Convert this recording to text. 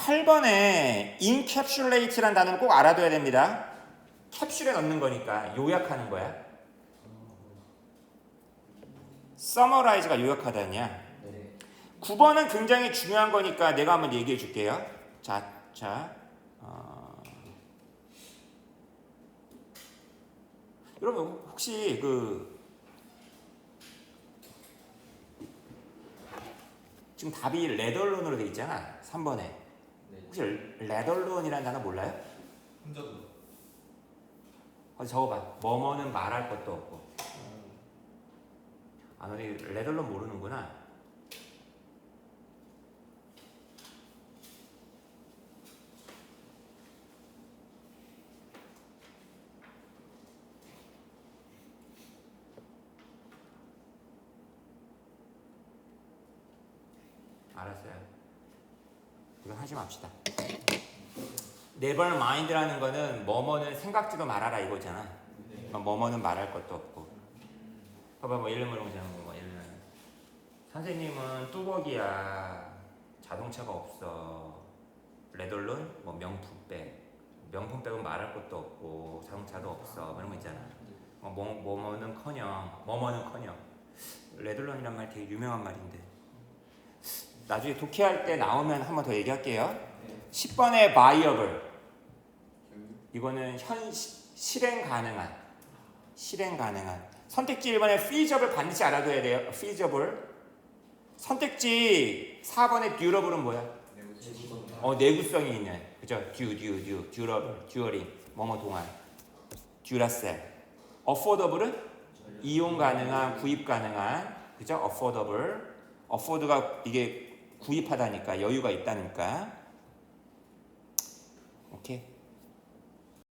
8번에 encapsulate란 단어는 꼭 알아둬야 됩니다. 캡슐에 넣는 거니까 요약하는 거야. summarize가 요약하다냐. 네. 9번은 굉장히 중요한 거니까 내가 한번 얘기해 줄게요. 자, 자. 어... 여러분 혹시 그 지금 답이 레덜론으로 돼 있잖아. 3번에. 네. 혹시 레덜론이라는 단어 몰라요? 혼자도 어디 적어봐. 뭐뭐는 말할 것도 없고. 아, 너네 레덜론 모르는구나. 알았어요. 이건 하지 맙시다. never mind라는 거는 뭐뭐는 생각지도 말아라 이거잖아. 네. 뭐뭐는 말할 것도 없고. 봐봐 뭐 예를 들면 뭐 예를 들면 선생님은 뚜벅이야. 자동차가 없어. 레돌론 뭐 명품백. 명품백은 말할 것도 없고 자동차도 없어. 뭐 이런 거 있잖아. 뭐 뭐- 뭐뭐는커녕 뭐뭐는커녕 레돌론이란 말 되게 유명한 말인데 나중에 독해할 때 나오면 한 번 더 얘기할게요. 10번의 viable 이거는 현 시- 실행 가능한 실행 가능한 선택지 1번에 feasible 반드시 알아둬야 돼요. feasible 선택지 4번의 durable은 뭐야? 어 내구성이 있는 그죠? due, due, due, durable, during 뭐뭐 동안 duracell affordable은 이용 가능한 구입 가능한 그죠? affordable afford가 이게 구입하다니까 여유가 있다니까. 오케이